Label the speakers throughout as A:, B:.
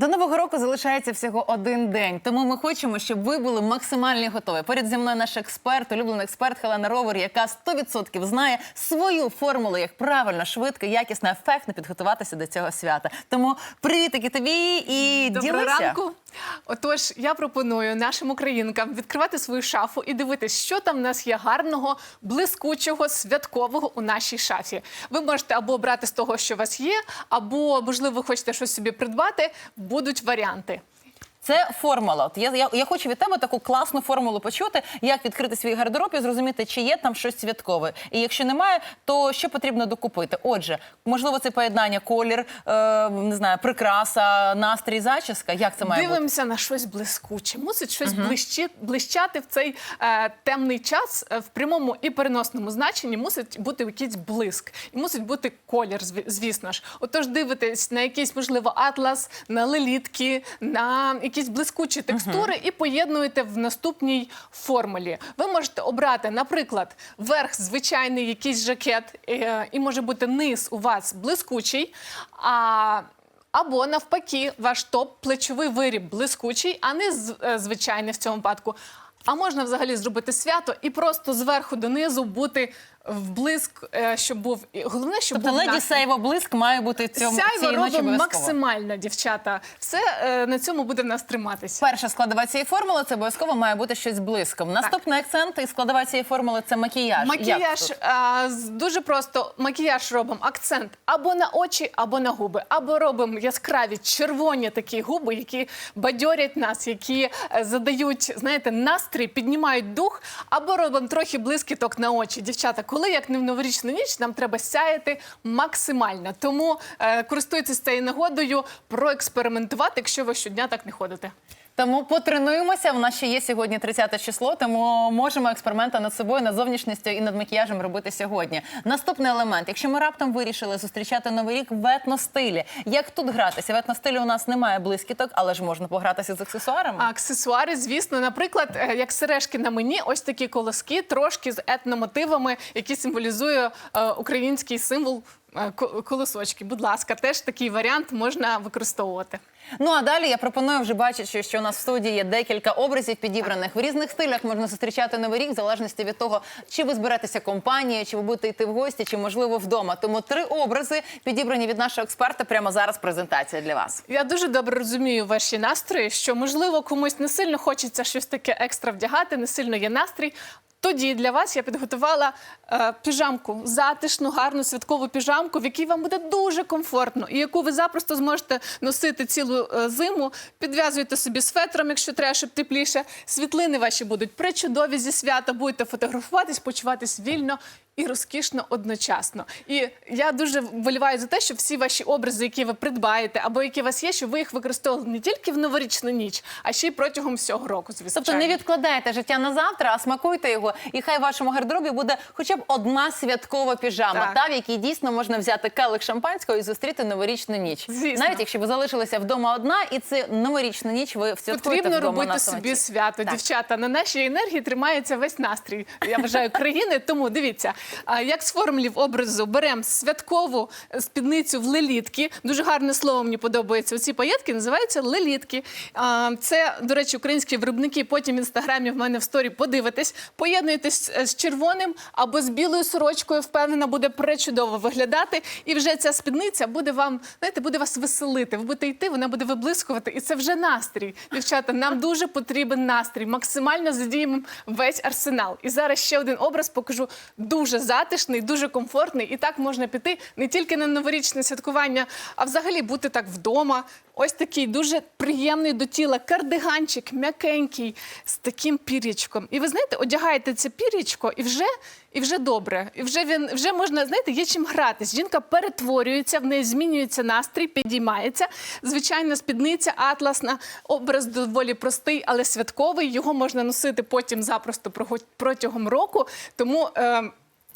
A: До нового року залишається всього один день, тому ми хочемо, щоб ви були максимально готові. Поряд зі мною наш експерт, улюблений експерт Хелена Ровер, яка 100% знає свою формулу, як правильно, швидко, якісно, ефектно підготуватися до цього свята. Тому привітики тобі і
B: Доброго
A: ділися.
B: ранку. Отож, я пропоную нашим українкам відкривати свою шафу і дивитись, що там в нас є гарного, блискучого, святкового у нашій шафі. Ви можете або обрати з того, що у вас є, або, можливо, ви хочете щось собі придбати. Будуть варіанти.
A: Це формула. От я, я, я хочу від тебе таку класну формулу почути, як відкрити свій гардероб і зрозуміти, чи є там щось святкове. І якщо немає, то що потрібно докупити? Отже, можливо, це поєднання колір, е, не знаю, прикраса, настрій, зачіска. Як це має бути?
B: Дивимося на щось блискуче. Мусить щось блищи- блищати в цей е, темний час е, в прямому і переносному значенні. Мусить бути якийсь блиск, і мусить бути колір, зві- звісно ж. Отож, дивитесь на якийсь, можливо, атлас, на лелітки, на якісь блискучі текстури і поєднуєте в наступній формулі. Ви можете обрати, наприклад, верх звичайний якийсь жакет, е, і може бути низ у вас блискучий. а або навпаки, ваш топ плечовий виріб блискучий, а не звичайний в цьому випадку. А можна взагалі зробити свято і просто зверху донизу бути в блиск, е, щоб був і головне, щоб
A: Тобто
B: був
A: леді
B: настрій.
A: Сейво блиск має бути цьому
B: Сяйво
A: ночі
B: робимо
A: обов'язково.
B: максимально, дівчата. Все е, на цьому буде в нас триматися.
A: Перша складова цієї формули це обов'язково має бути щось блиском. Наступний акцент і складова цієї формули це макіяж. Як
B: Макіяж
A: тут?
B: а, з- дуже просто. Макіяж робимо акцент або на очі, або на губи, або робимо яскраві червоні такі губи, які бадьорять нас, які е, задають, знаєте, настрій, піднімають дух, або робимо трохи блискіток на очі. Дівчата, коли як не в новорічну ніч, нам треба сяяти максимально. Тому е, користуйтесь цією нагодою проекспериментувати, якщо ви щодня так не ходите.
A: Тому потренуємося. У нас ще є сьогодні 30 число, тому можемо експерименти над собою, над зовнішністю і над макіяжем робити сьогодні. Наступний елемент. Якщо ми раптом вирішили зустрічати новий рік в етностилі, як тут гратися? В етностилі у нас немає блискіток, але ж можна погратися з аксесуарами.
B: Аксесуари, звісно, наприклад, е, як сережки на мені, ось такі колоски, трошки з етномотивами, які символізує е, український символ колосочки. Будь ласка, теж такий варіант можна використовувати.
A: Ну а далі я пропоную вже бачити, що у нас в студії є декілька образів підібраних в різних стилях. Можна зустрічати новий рік в залежності від того, чи ви зберетеся компанією, чи ви будете йти в гості, чи можливо вдома. Тому три образи підібрані від нашого експерта. Прямо зараз презентація для вас.
B: Я дуже добре розумію ваші настрої, що можливо комусь не сильно хочеться щось таке екстра вдягати, не сильно є настрій. Тоді для вас я підготувала е, піжамку, затишну, гарну святкову піжамку, в якій вам буде дуже комфортно, і яку ви запросто зможете носити цілу е, зиму. Підв'язуєте собі з фетром, якщо треба, щоб тепліше. Світлини ваші будуть причудові зі свята, будете фотографуватись, почуватись вільно і розкішно одночасно. І я дуже вболіваю за те, щоб всі ваші образи, які ви придбаєте, або які у вас є, щоб ви їх використовували не тільки в новорічну ніч, а ще й протягом всього року. Звісно.
A: Тобто не відкладайте життя на завтра, а смакуйте його. І хай в вашому гардеробі буде хоча б одна святкова піжама,
B: Так.
A: та в якій дійсно можна взяти келих шампанського і зустріти новорічну ніч.
B: Звісно.
A: Навіть якщо ви залишилися вдома одна, і це новорічну ніч ви святкуєте
B: Потрібно
A: вдома
B: робити
A: на
B: собі свято,
A: Так.
B: дівчата. На нашій енергії тримається весь настрій. Я вважаю країни. Тому дивіться, а, як з формулів образу беремо святкову спідницю в лелітки. Дуже гарне слово мені подобається. Оці паєтки називаються лелітки. А, Це, до речі, українські виробники. Потім в інстаграмі в мене в сторі подивитесь. Поєднуєтесь е, з червоним або з білою сорочкою. Впевнена, буде пречудово виглядати. І вже ця спідниця буде вам, знаєте, буде вас веселити. Ви будете йти, вона буде виблискувати, і це вже настрій. Дівчата, нам дуже потрібен настрій. Максимально задіємо весь арсенал. І зараз ще один образ покажу дуже затишний, дуже комфортний. І так можна піти не тільки на новорічне святкування, а взагалі бути так вдома. Ось такий дуже приємний до тіла кардиганчик, м'якенький, з таким пір'ячком. І ви знаєте, одягаєте це пір'ячко, і вже, і вже добре. І вже він вже можна, знаєте, є чим гратись. Жінка перетворюється, в неї змінюється настрій, підіймається. Звичайна спідниця, атласна, образ доволі простий, але святковий. Його можна носити потім запросто протягом року. Тому. Е,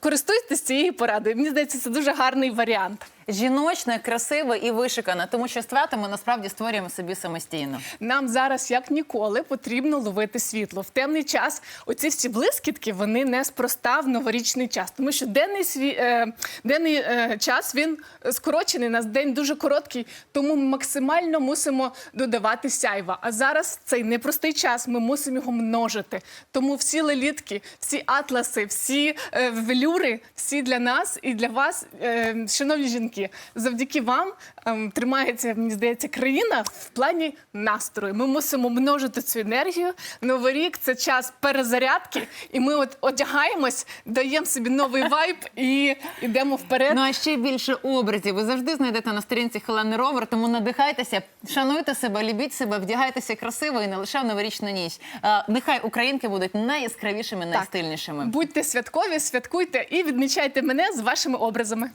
B: користуйтесь цією порадою. Мені здається, це дуже гарний варіант.
A: Жіночне, красиве і вишикане, тому що свято ми насправді створюємо собі самостійно.
B: Нам зараз, як ніколи, потрібно ловити світло. В темний час оці всі блискітки вони неспроста в новорічний час, тому що денний сві... е, денний е, час він скорочений. Нас день дуже короткий, тому ми максимально мусимо додавати сяйва. А зараз цей непростий час. Ми мусимо його множити. Тому всі лелітки, всі атласи, всі е, велюри, всі для нас і для вас, е, шановні жінки. Завдяки вам ем, тримається, мені здається, країна в плані настрою. Ми мусимо множити цю енергію. Новий рік це час перезарядки, і ми от одягаємось, даємо собі новий вайб і йдемо вперед.
A: Ну а ще більше образів. Ви завжди знайдете на сторінці Хелени Ровер, тому надихайтеся, шануйте себе, любіть себе, вдягайтеся красиво і не лише в новорічну ніч. Нехай українки будуть найяскравішими, найстильнішими.
B: Будьте святкові, святкуйте і відмічайте мене з вашими образами.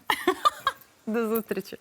A: До зустрічі.